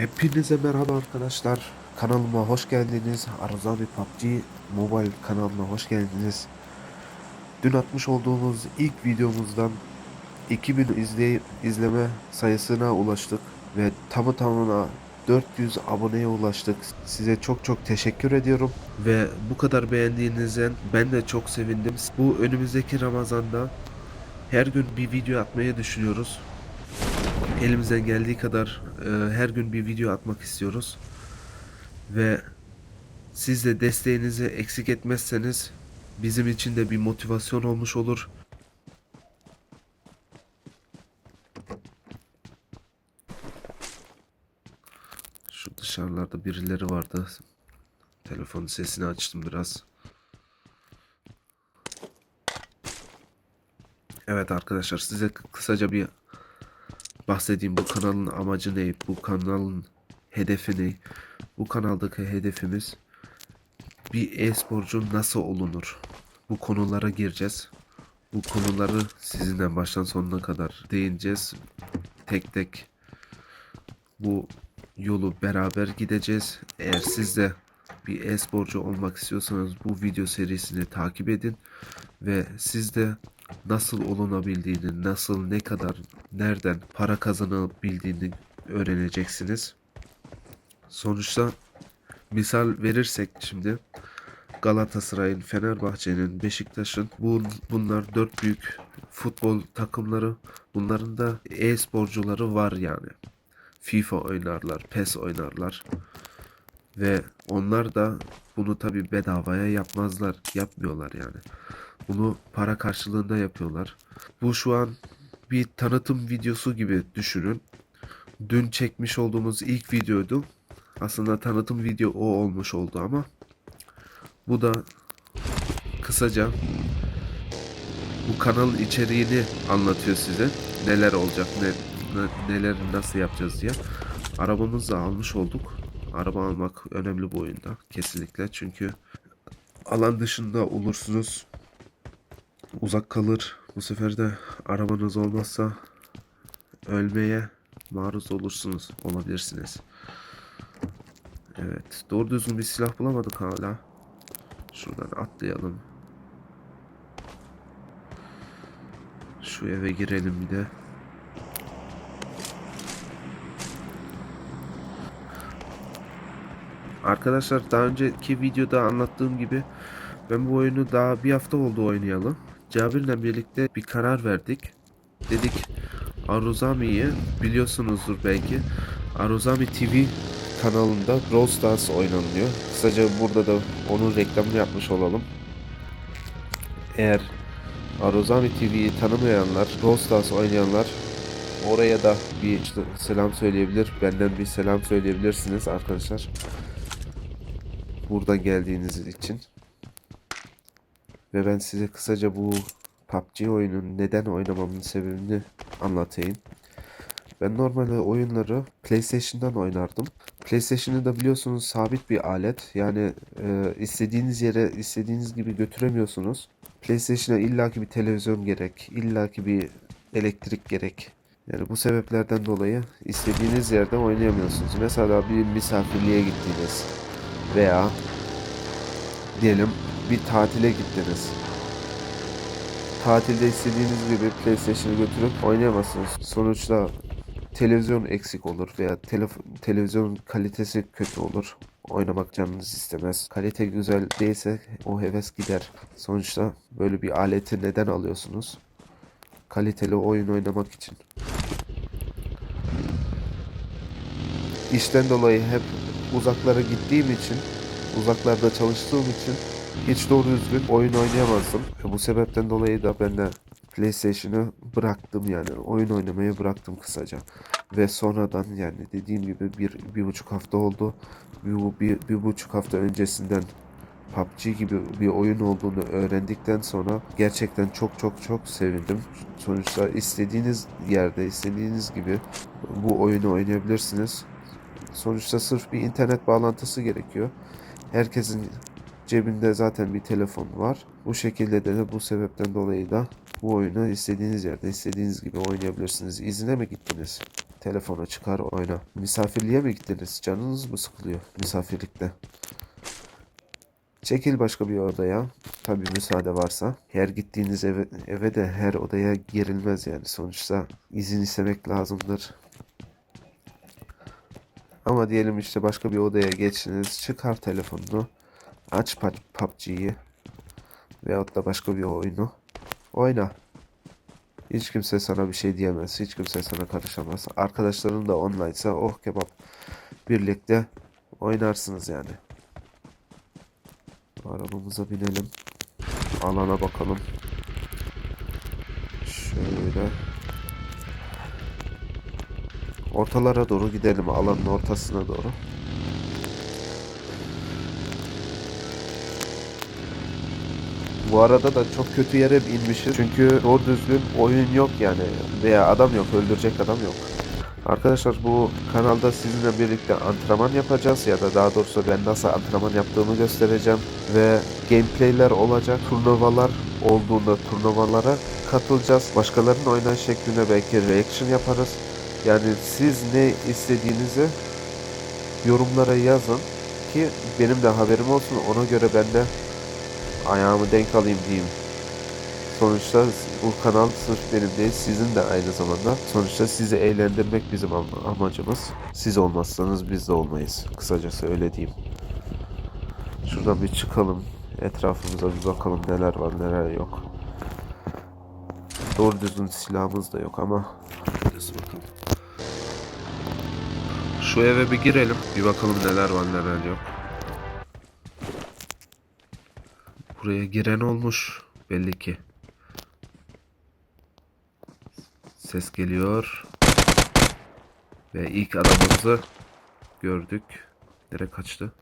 Hepinize merhaba arkadaşlar. Kanalıma hoş geldiniz. Arız abi PUBG Mobile kanalına hoş geldiniz. Dün atmış olduğumuz ilk videomuzdan 2000 izley izleme sayısına ulaştık ve tamı tamına 400 aboneye ulaştık. Size çok çok teşekkür ediyorum ve bu kadar beğendiğinizden ben de çok sevindim. Bu önümüzdeki Ramazan'da her gün bir video atmayı düşünüyoruz elimizden geldiği kadar e, her gün bir video atmak istiyoruz. Ve siz de desteğinizi eksik etmezseniz bizim için de bir motivasyon olmuş olur. Şu dışarılarda birileri vardı. Telefonun sesini açtım biraz. Evet arkadaşlar size kı- kısaca bir bahsedeyim bu kanalın amacı ne? Bu kanalın hedefi ne? Bu kanaldaki hedefimiz bir e-sporcu nasıl olunur? Bu konulara gireceğiz. Bu konuları sizinle baştan sonuna kadar değineceğiz. Tek tek bu yolu beraber gideceğiz. Eğer siz de bir e-sporcu olmak istiyorsanız bu video serisini takip edin ve siz de nasıl olunabildiğini, nasıl ne kadar nereden para kazanabildiğini öğreneceksiniz. Sonuçta misal verirsek şimdi Galatasaray'ın, Fenerbahçe'nin, Beşiktaş'ın bu, bunlar dört büyük futbol takımları. Bunların da e-sporcuları var yani. FIFA oynarlar, PES oynarlar. Ve onlar da bunu tabi bedavaya yapmazlar, yapmıyorlar yani. Bunu para karşılığında yapıyorlar. Bu şu an bir tanıtım videosu gibi düşünün. Dün çekmiş olduğumuz ilk videoydu. Aslında tanıtım video o olmuş oldu ama bu da kısaca bu kanalın içeriğini anlatıyor size. Neler olacak, ne, ne- neler nasıl yapacağız diye. Arabamızı almış olduk. Araba almak önemli bu oyunda kesinlikle. Çünkü alan dışında olursunuz. Uzak kalır. Bu sefer de arabanız olmazsa ölmeye maruz olursunuz. Olabilirsiniz. Evet. Doğru düzgün bir silah bulamadık hala. Şuradan atlayalım. Şu eve girelim bir de. Arkadaşlar daha önceki videoda anlattığım gibi ben bu oyunu daha bir hafta oldu oynayalım. Cabir'le birlikte bir karar verdik. Dedik Aruzami'yi biliyorsunuzdur belki. Aruzami TV kanalında Brawl Stars oynanıyor. Kısaca burada da onun reklamını yapmış olalım. Eğer Aruzami TV'yi tanımayanlar, Brawl Stars oynayanlar oraya da bir selam söyleyebilir. Benden bir selam söyleyebilirsiniz arkadaşlar. Buradan geldiğiniz için. Ve ben size kısaca bu PUBG oyunun neden oynamamın sebebini anlatayım. Ben normalde oyunları PlayStation'dan oynardım. PlayStation'ı da biliyorsunuz sabit bir alet. Yani e, istediğiniz yere istediğiniz gibi götüremiyorsunuz. PlayStation'a illaki bir televizyon gerek, illaki bir elektrik gerek. Yani bu sebeplerden dolayı istediğiniz yerde oynayamıyorsunuz. Mesela bir misafirliğe gittiniz veya diyelim bir tatile gittiniz. Tatilde istediğiniz gibi PlayStation'ı götürüp oynayamazsınız. Sonuçta televizyon eksik olur veya telef- televizyon kalitesi kötü olur. Oynamak canınız istemez. Kalite güzel değilse o heves gider. Sonuçta böyle bir aleti neden alıyorsunuz? Kaliteli oyun oynamak için. İşten dolayı hep uzaklara gittiğim için, uzaklarda çalıştığım için hiç doğru düzgün oyun oynayamazdım. Ve bu sebepten dolayı da ben de PlayStation'ı bıraktım yani oyun oynamayı bıraktım kısaca. Ve sonradan yani dediğim gibi bir, bir buçuk hafta oldu. Bir, bir, bir buçuk hafta öncesinden PUBG gibi bir oyun olduğunu öğrendikten sonra gerçekten çok çok çok sevindim. Sonuçta istediğiniz yerde, istediğiniz gibi bu oyunu oynayabilirsiniz. Sonuçta sırf bir internet bağlantısı gerekiyor. Herkesin cebinde zaten bir telefon var. Bu şekilde de bu sebepten dolayı da bu oyunu istediğiniz yerde, istediğiniz gibi oynayabilirsiniz. İzine mi gittiniz? Telefona çıkar oyna. Misafirliğe mi gittiniz? Canınız mı sıkılıyor misafirlikte? Çekil başka bir odaya. Tabii müsaade varsa. Her gittiğiniz eve, eve de her odaya girilmez yani. Sonuçta izin istemek lazımdır. Ama diyelim işte başka bir odaya geçtiniz. Çıkar telefonunu. Aç PUBG'yi. Veyahut da başka bir oyunu. Oyna. Hiç kimse sana bir şey diyemez. Hiç kimse sana karışamaz. Arkadaşların da online'sa oh kebap. Birlikte oynarsınız yani. Arabamıza binelim. Alana bakalım. Şöyle. Ortalara doğru gidelim. Alanın ortasına doğru. Bu arada da çok kötü yere inmişiz. Çünkü doğru düzgün oyun yok yani. Veya adam yok. Öldürecek adam yok. Arkadaşlar bu kanalda sizinle birlikte antrenman yapacağız ya da daha doğrusu ben nasıl antrenman yaptığımı göstereceğim ve gameplayler olacak, turnuvalar olduğunda turnuvalara katılacağız. Başkalarının oynayış şekline belki reaction yaparız. Yani siz ne istediğinizi yorumlara yazın ki benim de haberim olsun ona göre ben de ayağımı denk alayım diyeyim. Sonuçta bu kanal sırf benim değil sizin de aynı zamanda. Sonuçta sizi eğlendirmek bizim am- amacımız. Siz olmazsanız biz de olmayız. Kısacası öyle diyeyim. Şuradan bir çıkalım. Etrafımıza bir bakalım neler var neler yok. Doğru düzgün silahımız da yok ama. Şu eve bir girelim. Bir bakalım neler var neler yok. Buraya giren olmuş belli ki. Ses geliyor. Ve ilk adamımızı gördük. Nereye kaçtı?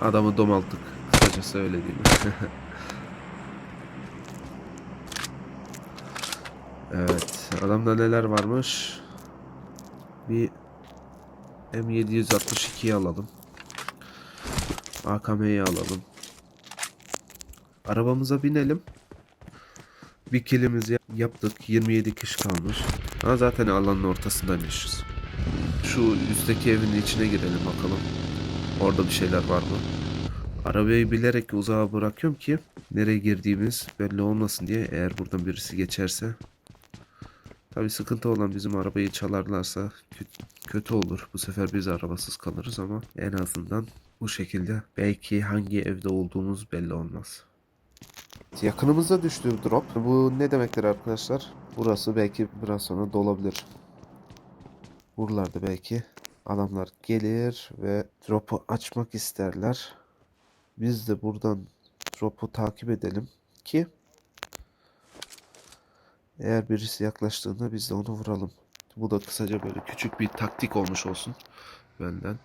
Adamı domalttık. Kısacası öyle mi? Evet. Adamda neler varmış? Bir M762'yi alalım. AKM'yi alalım. Arabamıza binelim. Bir kilimizi yap- yaptık. 27 kişi kalmış. Ha zaten alanın ortasındaymışız. Şu üstteki evin içine girelim bakalım. Orada bir şeyler var mı? Arabayı bilerek uzağa bırakıyorum ki nereye girdiğimiz belli olmasın diye eğer buradan birisi geçerse Tabii sıkıntı olan bizim arabayı çalarlarsa kö- kötü olur. Bu sefer biz arabasız kalırız ama en azından bu şekilde belki hangi evde olduğumuz belli olmaz. Yakınımıza düştü drop. Bu ne demektir arkadaşlar? Burası belki biraz sonra dolabilir. Buralarda belki adamlar gelir ve drop'u açmak isterler. Biz de buradan drop'u takip edelim ki eğer birisi yaklaştığında biz de onu vuralım. Bu da kısaca böyle küçük bir taktik olmuş olsun benden.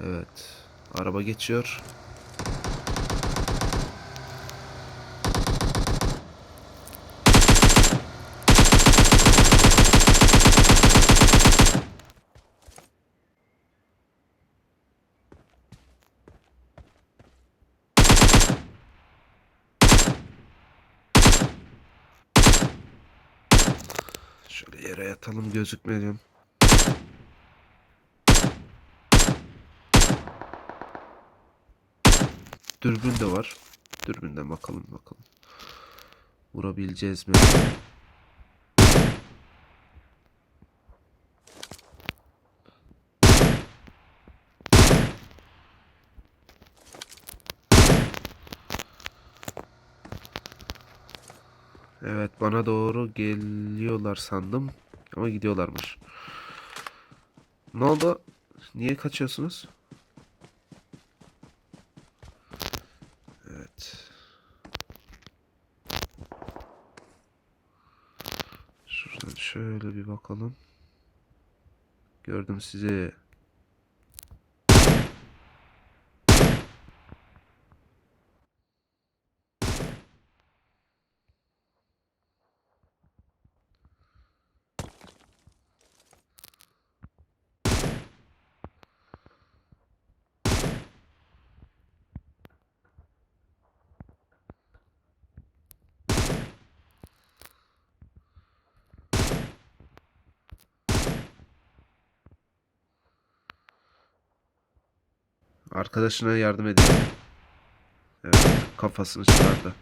Evet. Araba geçiyor. Şöyle yere yatalım gözükmeyelim. Dürbün de var. Dürbünden bakalım bakalım. Vurabileceğiz mi? Evet bana doğru geliyorlar sandım. Ama gidiyorlarmış. Ne oldu? Niye kaçıyorsunuz? Evet. Şuradan şöyle bir bakalım. Gördüm sizi. Arkadaşına yardım ediyor. Evet, kafasını çıkardı.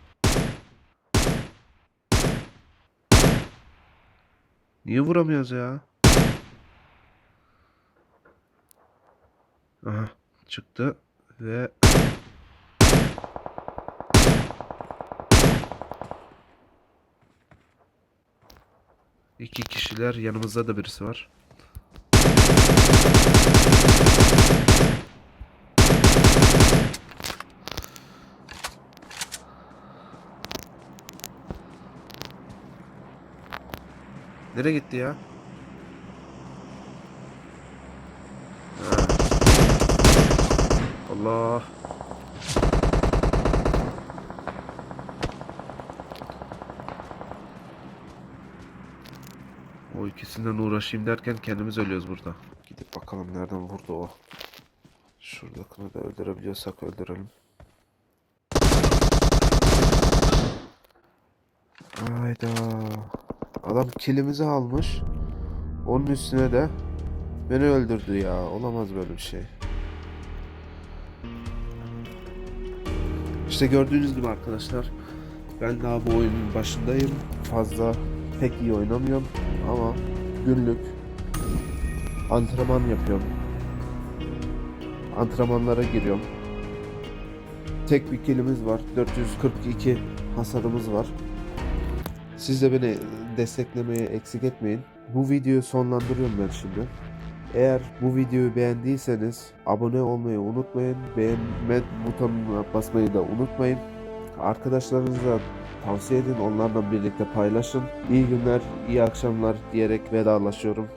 Niye vuramıyoruz ya? Aha, çıktı ve iki kişiler yanımızda da birisi var. Nereye gitti ya? Allah. O ikisinden uğraşayım derken kendimiz ölüyoruz burada. Gidip bakalım nereden vurdu o. Şuradakini da öldürebiliyorsak öldürelim. Hayda. Adam kilimizi almış. Onun üstüne de beni öldürdü ya. Olamaz böyle bir şey. İşte gördüğünüz gibi arkadaşlar. Ben daha bu oyunun başındayım. Fazla pek iyi oynamıyorum ama günlük antrenman yapıyorum. Antrenmanlara giriyorum. Tek bir kilimiz var. 442 hasarımız var. Siz de beni desteklemeye eksik etmeyin. Bu videoyu sonlandırıyorum ben şimdi. Eğer bu videoyu beğendiyseniz abone olmayı unutmayın. Beğenme butonuna basmayı da unutmayın. Arkadaşlarınıza tavsiye edin. Onlarla birlikte paylaşın. İyi günler, iyi akşamlar diyerek vedalaşıyorum.